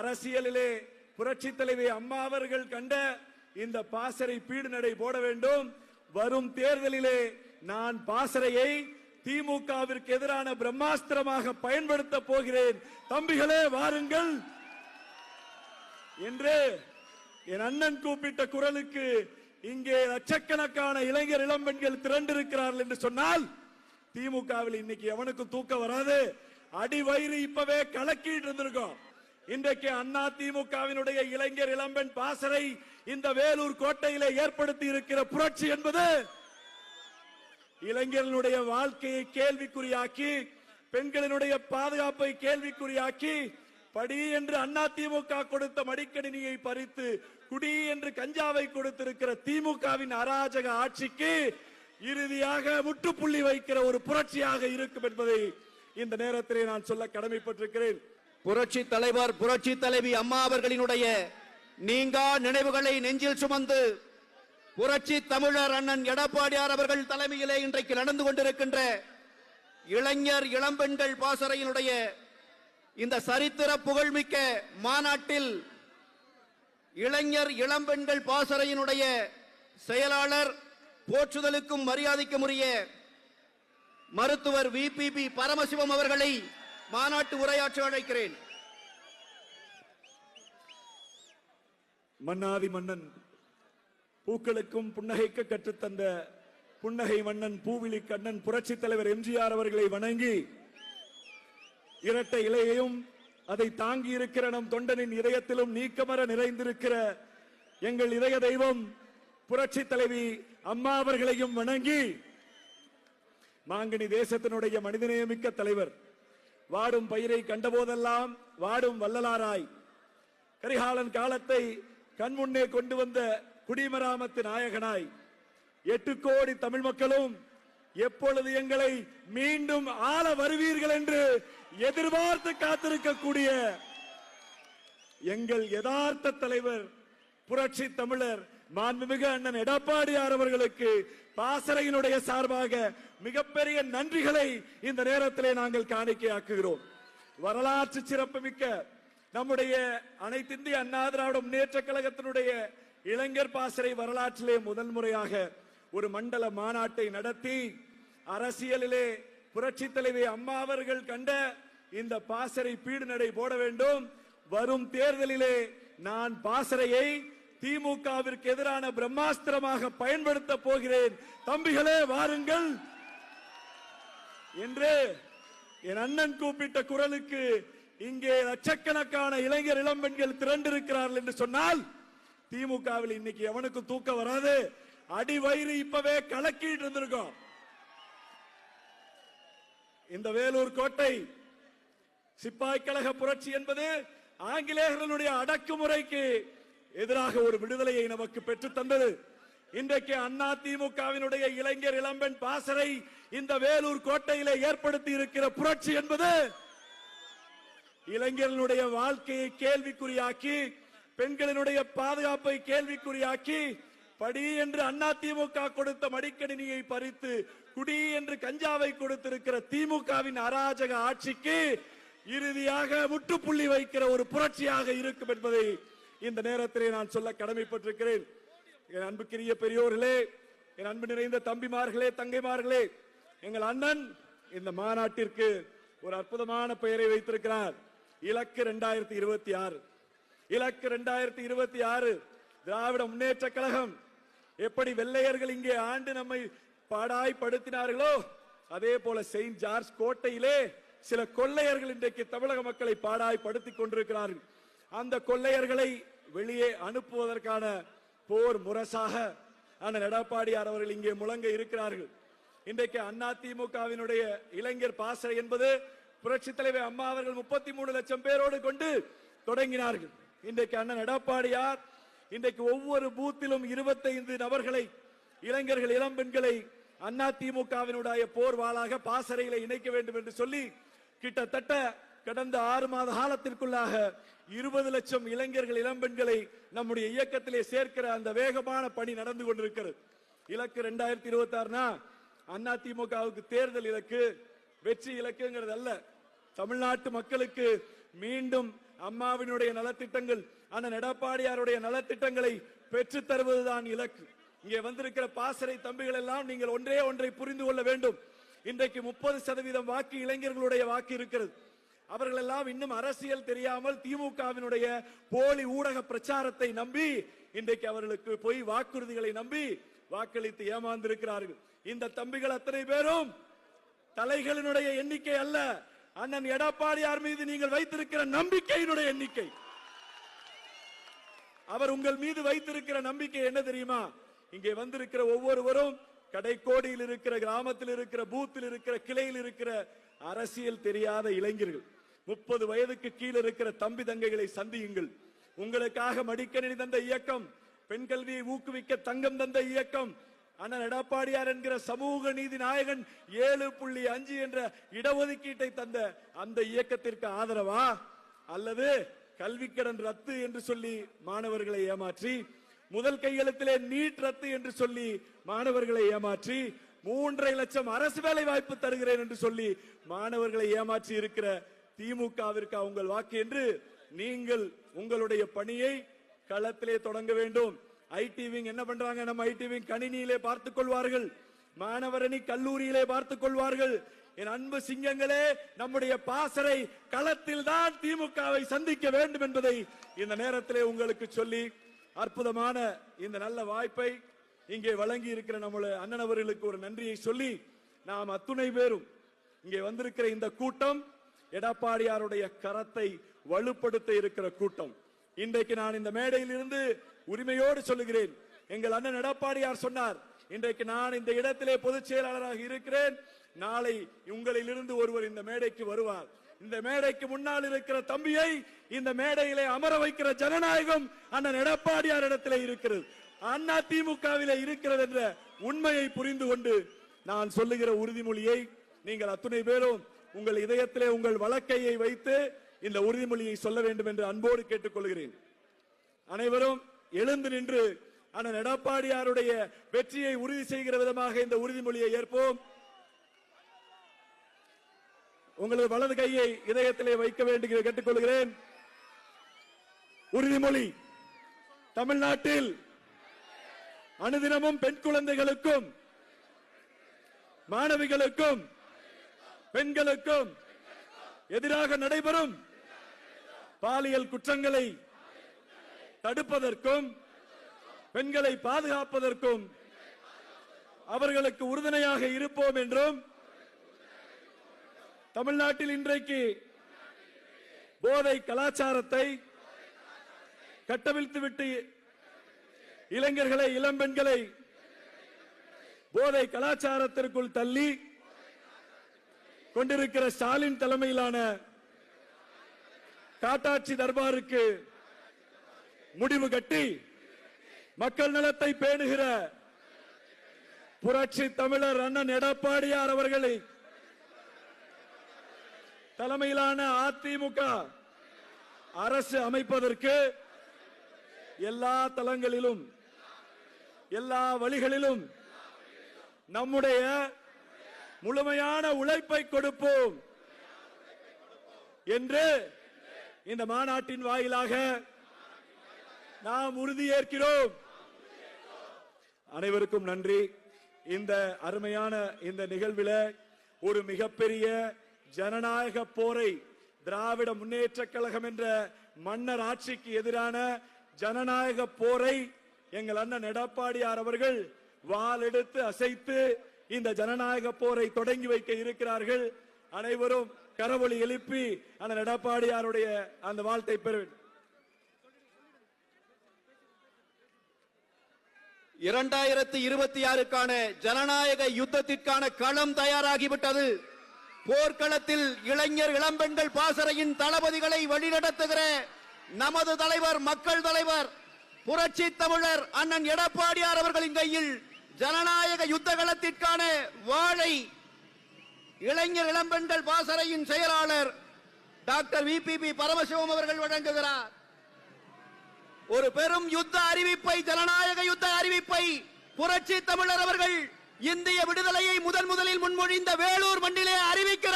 அரசியலிலே புரட்சி தலைவி அம்மா அவர்கள் கண்ட இந்த பாசறை பீடு நடை போட வேண்டும். வரும் தேர்தலிலே நான் பாசறையை திமுகவிற்கு எதிரான பிரம்மாஸ்திரமாக பயன்படுத்த போகிறேன். தம்பிகளே வாருங்கள். என்று என் அண்ணன் கூப்பிட்ட குரலுக்கு இங்கே லட்சக்கணக்கான இளைஞர் இளம்பெண்கள் திரண்டிருக்கிறார்கள் என்று சொன்னால் திமுகவில் இன்னைக்கு எவனுக்கும் தூக்கம் வராது. அடி வயிறு இப்பவே கலக்கிட்டு இருந்திருக்கோம். இன்றைக்கு அண்ணா திமுகவினுடைய இளைஞர் இளம்பெண் பாசறை இந்த வேலூர் கோட்டையிலே ஏற்படுத்தி இருக்கிற புரட்சி என்பது இளைஞர்களுடைய வாழ்க்கையை கேள்விக்குறியாக்கி பெண்களினுடைய பாதுகாப்பை கேள்விக்குறியாக்கி படி என்று அண்ணா திமுக கொடுத்த மடிக்கணினியை பறித்து குடி என்று கஞ்சாவை கொடுத்திருக்கிற திமுகவின் அராஜக ஆட்சிக்கு இறுதியாக முற்றுப்புள்ளி வைக்கிற ஒரு புரட்சியாக இருக்கும் என்பதை இந்த நேரத்திலே நான் சொல்ல கடமைப்பட்டிருக்கிறேன். புரட்சி தலைவர் புரட்சி தலைவி அம்மா அவர்களினுடைய நீங்கா நினைவுகளை நெஞ்சில் சுமந்து புரட்சி தமிழர் அண்ணன் எடப்பாடியார் அவர்கள் தலைமையிலே இன்றைக்கு நடந்து கொண்டிருக்கின்ற இளைஞர் இளம்பெண்கள் பாசறையினுடைய இந்த சரித்திர புகழ்மிக்க மாநாட்டில் இளைஞர் இளம்பெண்கள் பாசறையினுடைய செயலாளர் போற்றுதலுக்கும் மரியாதைக்கும் உரிய மருத்துவர் விபிபி பரமசிவம் அவர்களை மாநாட்டு உரையாற்ற அழைக்கிறேன். மன்னாதி மன்னன் பூக்களுக்கும் புன்னகைக்க கற்றுத்தந்த புன்னகை மன்னன் பூவிழி கண்ணன் புரட்சி தலைவர் எம்ஜிஆர் அவர்களை வணங்கி இரட்டை இலையையும் அதை தாங்கி இருக்கிற நம் தொண்டனின் இதயத்திலும் நீக்கமர நிறைந்திருக்கிற எங்கள் இதய தெய்வம் புரட்சி தலைவி அம்மா அவர்களையும் வணங்கி மாங்கனி தேசத்தினுடைய மனிதநேயமிக்க தலைவர் வாடும் பயிரை கண்டபோதெல்லாம் வாடும் வள்ளலாராய். கரிகாலன் காலத்தை கண்முன்னே கொண்டு வந்த குடிமராமத்து நாயகனாய். எட்டு கோடி தமிழ் மக்களும் எப்பொழுது எங்களை மீண்டும் ஆள வருவீர்கள் என்று எதிர்பார்த்து காத்திருக்கக்கூடிய எங்கள் யதார்த்த தலைவர் புரட்சி தமிழர் மாண்புமிகு அண்ணன் எடப்பாடியார் அவர்களுக்கு பாசறையினுடைய சார்பாக மிகப்பெரிய நன்றிகளை இந்த நேரத்திலே நாங்கள் காணிக்கையாக்குகிறோம். வரலாற்று சிறப்புமிக்க நம்முடைய அனைத்திந்திய அண்ணா திராவிட முன்னேற்ற கழகத்தினுடைய இளைஞர் பாசறை வரலாற்றிலே முதல் முறையாக ஒரு மண்டல மாநாட்டை நடத்தி அரசியலிலே புரட்சி தலைவி அம்மா அவர்கள் கண்ட இந்த பாசறை பீடு நடை போட வேண்டும். வரும் தேர்தலிலே நான் பாசறையை திமுகவிற்கு எதிரான பிரம்மாஸ்திரமாக பயன்படுத்த போகிறேன். தம்பிகளே வாருங்கள். என்று என் அண்ணன் கூப்பிட்ட குரலுக்கு இங்கே லட்சக்கணக்கான இளைஞர் இளம்பெண்கள் திரண்டிருக்கிறார்கள் என்று சொன்னால் திமுகவில் இன்னைக்கு எவனுக்கும் தூக்கம் வராது. அடி வயிறு இப்பவே கலக்கிட்டு இருந்திருக்கோம். இந்த வேலூர் கோட்டை சிப்பாய் கழக புரட்சி என்பது ஆங்கிலேயர்களுடைய அடக்குமுறைக்கு எதிராக ஒரு விடுதலையை நமக்கு பெற்று தந்தது. இன்றைக்கு அண்ணா திமுகவினுடைய இளைஞர் இளம்பெண் பாசறை இந்த வேலூர் கோட்டையிலே ஏற்படுத்தி இருக்கிற புரட்சி என்பது இளைஞர்களுடைய வாழ்க்கையை கேள்விக்குறியாக்கி பெண்களினுடைய பாதுகாப்பை கேள்விக்குறியாக்கி படி என்று அண்ணா திமுக கொடுத்த மடிக்கணினியை பறித்து குடி என்று கஞ்சாவை கொடுத்திருக்கிற திமுகவின் அராஜக ஆட்சிக்கு இறுதியாக முற்றுப்புள்ளி வைக்கிற ஒரு புரட்சியாக இருக்கும் என்பதை இந்த நேரத்திலே நான் சொல்ல கடமைப்பட்டிருக்கிறேன். என் அன்புக்குரிய பெரியோர்களே என் அன்பு நிறைந்த தம்பிமார்களே தங்கைமார்களே எங்கள் அண்ணன் இந்த மாநாட்டிற்கு ஒரு அற்புதமான பெயரை வைத்திருக்கிறார். இலக்கு இரண்டாயிரத்தி இருபத்தி ஆறு. இலக்கு இரண்டாயிரத்தி இருபத்தி ஆறு திராவிட முன்னேற்ற கழகம் எப்படி வெள்ளையர்கள் இங்கே ஆண்டு நம்மை பாடாய்படுத்தினார்களோ அதே போல செயின்ட் ஜார்ஜ் கோட்டையிலே சில கொள்ளையர்கள் இன்றைக்கு தமிழக மக்களை பாடாய்படுத்திக் கொண்டிருக்கிறார்கள். அந்த கொள்ளையர்களை வெளியே அனுப்புவதற்கான போர் முரசாக அண்ணன் எடப்பாடியார் அவர்கள் இங்கே முழங்க இருக்கிறார்கள். இன்றைக்கு அண்ணா திமுகவினுடைய இளைஞர் பாசறை என்பது புரட்சி தலைவர் அம்மா அவர்கள் முப்பத்தி மூணு லட்சம் பேரோடு கொண்டு தொடங்கினார்கள். இன்றைக்கு அண்ணன் எடப்பாடியார் இன்றைக்கு ஒவ்வொரு பூத்திலும் இருபத்தைந்து நபர்களை இளைஞர்கள் இளம் பெண்களை அண்ணா திமுகவினுடைய பாசறையில இணைக்க வேண்டும் என்று சொல்லி கிட்டத்தட்ட கடந்த ஆறு மாத காலத்திற்குள்ளாக இருபது லட்சம் இளைஞர்கள் இளம்பெண்களை நம்முடைய இயக்கத்திலே சேர்க்கிற அந்த வேகமான பணி நடந்து கொண்டிருக்கிறது. இலக்கு இரண்டாயிரத்தி இருபத்தி ஆறுனா அண்ணா திமுகவுக்கு தேர்தல் இலக்கு வெற்றி இலக்குங்கிறது அல்ல. தமிழ்நாட்டு மக்களுக்கு மீண்டும் அம்மாவினுடைய நலத்திட்டங்கள் அண்ணன் எடப்பாடியாருடைய நலத்திட்டங்களை பெற்று தருவதுதான் இலக்கு. இங்கே வந்திருக்கிற பாசறை தம்பிகள் எல்லாம் நீங்கள் ஒன்றே ஒன்றை புரிந்து கொள்ள வேண்டும். இன்றைக்கு முப்பது சதவீதம் வாக்கு இளைஞர்களுடைய வாக்கு இருக்கிறது. அவர்கள் எல்லாம் இன்னும் அரசியல் தெரியாமல் திமுகவினுடைய போலி ஊடக பிரச்சாரத்தை நம்பி இன்றைக்கு அவர்களுக்கு பொய் வாக்குறுதிகளை நம்பி வாக்களித்து ஏமாந்திருக்கிறார்கள். இந்த தம்பிகள் அத்தனை பேரும் தலைகளினுடைய எண்ணிக்கை அல்ல. அண்ணன் எடப்பாடியார் மீது நீங்கள் வைத்திருக்கிற நம்பிக்கையினுடைய எண்ணிக்கை. அவர் உங்கள் மீது வைத்திருக்கிற நம்பிக்கை என்ன தெரியுமா? இங்கே வந்திருக்கிற ஒவ்வொருவரும் கடைக்கோடியில் இருக்கிற கிராமத்தில் இருக்கிற பூத்தில் இருக்கிற கிளையில் இருக்கிற அரசியல் தெரியாத இளைஞர்கள். முப்பது வயதுக்கு கீழே இருக்கிற தம்பி தங்கைகளை சந்தியுங்கள். உங்களுக்காக மடிக்கணினி தந்த இயக்கம் பெண் கல்வியை ஊக்குவிக்க தங்கம் தந்த இயக்கம். அண்ணன் எடப்பாடியார் என்கிற சமூக நீதி நாயகன் ஏழு புள்ளி அஞ்சு என்ற இடஒதுக்கீட்டை தந்த அந்த இயக்கத்திற்கு ஆதரவா? அல்லது கல்விக்கடன் ரத்து என்று சொல்லி மாணவர்களை ஏமாற்றி முதல் கையெழுத்திலே நீட் ரத்து என்று சொல்லி மாணவர்களை ஏமாற்றி மூன்றரை லட்சம் அரசு வேலை வாய்ப்பு தருகிறேன் என்று சொல்லி மாணவர்களை ஏமாற்றி இருக்கிற திமுகவிற்கு உங்கள் வாக்கு என்று நீங்கள் உங்களுடைய பணியை களத்திலே தொடங்க வேண்டும். ஐடி விங் என்ன பண்றாங்க? நம்ம ஐடி விங் கணினியிலே பார்த்துக் கொள்வார்கள். மாணவரணி கல்லூரியிலே பார்த்துக் கொள்வார்கள். என் அன்பு சிங்கங்களே நம்முடைய பாசறை களத்தில் தான் திமுகவை சந்திக்க வேண்டும் என்பதை இந்த நேரத்திலே உங்களுக்கு சொல்லி அற்புதமான இந்த நல்ல வாய்ப்பை இங்கே வழங்கி இருக்கிற நம்முடைய அண்ணன் அவர்களுக்கு ஒரு நன்றியை சொல்லி நாம் அத்துணை பேரும் இங்கே வந்திருக்கிற இந்த கூட்டம் எடப்பாடியாருடைய கரத்தை வலுப்படுத்த இருக்கிற கூட்டம். இன்றைக்கு நான் இந்த மேடையில் இருந்து உரிமையோடு சொல்லுகிறேன். எங்கள் அண்ணன் எடப்பாடியார் சொன்னார் இன்றைக்கு நான் இந்த இடத்திலே பொதுச் செயலாளராக இருக்கிறேன். நாளை உங்களிலிருந்து ஒருவர் இந்த மேடைக்கு வருவார். இந்த மேடைக்கு முன்னால் இருக்கிற தம்பியை இந்த மேடையிலே அமர வைக்கிற ஜனநாயகம் அண்ணன் எடப்பாடியார் இடத்திலே இருக்கிறது. அண்ணா திமுகவிலே இருக்கிறது என்ற உண்மையை புரிந்து கொண்டு நான் சொல்லுகிற உறுதிமொழியை நீங்கள் அத்துணை பேரும் உங்கள் இதயத்திலே உங்கள் வழக்கையை வைத்து இந்த உறுதிமொழியை சொல்ல வேண்டும் என்று அன்போடு கேட்டுக்கொள்கிறேன். அனைவரும் எழுந்து நின்று அண்ணன் எடப்பாடியாருடைய வெற்றியை உறுதி செய்கிற விதமாக இந்த உறுதிமொழியை ஏற்போம். உங்களது வலது கையை இதயத்திலே வைக்க வேண்டிய கேட்டுக்கொள்கிறேன். உறுதிமொழி தமிழ்நாட்டில் அனுதினமும் பெண் குழந்தைகளுக்கும் மாணவிகளுக்கும் பெண்களுக்கும் எதிராக நடைபெறும் பாலியல் குற்றங்களை தடுப்பதற்கும் பெண்களை பாதுகாப்பதற்கும் அவர்களுக்கு உறுதுணையாக இருப்போம் என்றும் தமிழ்நாட்டில் இன்றைக்கு போதை கலாச்சாரத்தை கட்டவிழ்த்துவிட்டு இளைஞர்களை இளம்பெண்களை போதை கலாச்சாரத்திற்குள் தள்ளி கொண்டிருக்கிற ஸ்டாலின் தலைமையிலான காட்டாட்சி தர்பாருக்கு முடிவு கட்டி மக்கள் நலத்தை பேணுகிற புரட்சி தமிழர் அண்ணன் எடப்பாடியார் அவர்களை தலைமையிலான அதிமுக அரசு அமைப்பதற்கு எல்லா தளங்களிலும் எல்லா வழிகளிலும் நம்முடைய முழுமையான உழைப்பை கொடுப்போம் என்று இந்த மாநாட்டின் வாயிலாக நாம் உறுதியேற்கிறோம். அனைவருக்கும் நன்றி. இந்த அருமையான இந்த நிகழ்வில ஒரு மிகப்பெரிய ஜனநாயக போரை திராவிட முன்னேற்ற கழகம் என்ற மன்னர் ஆட்சிக்கு எதிரான ஜனநாயக போரை எங்கள் அண்ணன் எடப்பாடியார் அவர்கள் வாளெடுத்து அசைத்து இந்த ஜனநாயக போரை தொடங்கி வைக்க இருக்கிறார்கள். அனைவரும் கரவொலி எழுப்பி அண்ணன் எடப்பாடியாருடைய அந்த வாழ்த்தை பெறுவேன். இரண்டாயிரத்தி இருபத்தி ஆறுக்கான ஜனநாயக யுத்தத்திற்கான களம் தயாராகிவிட்டது. போர்க்களத்தில் இளைஞர் இளம்பெண்கள் பாசறையின் தளபதிகளை வழிநடத்துகிற நமது தலைவர் மக்கள் தலைவர் புரட்சி தமிழர் அண்ணன் எடப்பாடியார் அவர்களின் கையில் ஜனநாயக யுத்த களத்திற்கான வாழை இளைஞர் இளம்பெண்கள் பாசறையின் செயலாளர் டாக்டர் விபிபி பரமசிவம் அவர்கள் வழங்குகிறார். ஒரு பெரும் யுத்த அறிவிப்பை ஜனநாயக யுத்த அறிவிப்பை புரட்சி தமிழர் அவர்கள் இந்திய விடுதலையை முதன் முதலில் முன்மொழிந்த வேலூர் மண்ணிலே அறிவிக்கிறார்.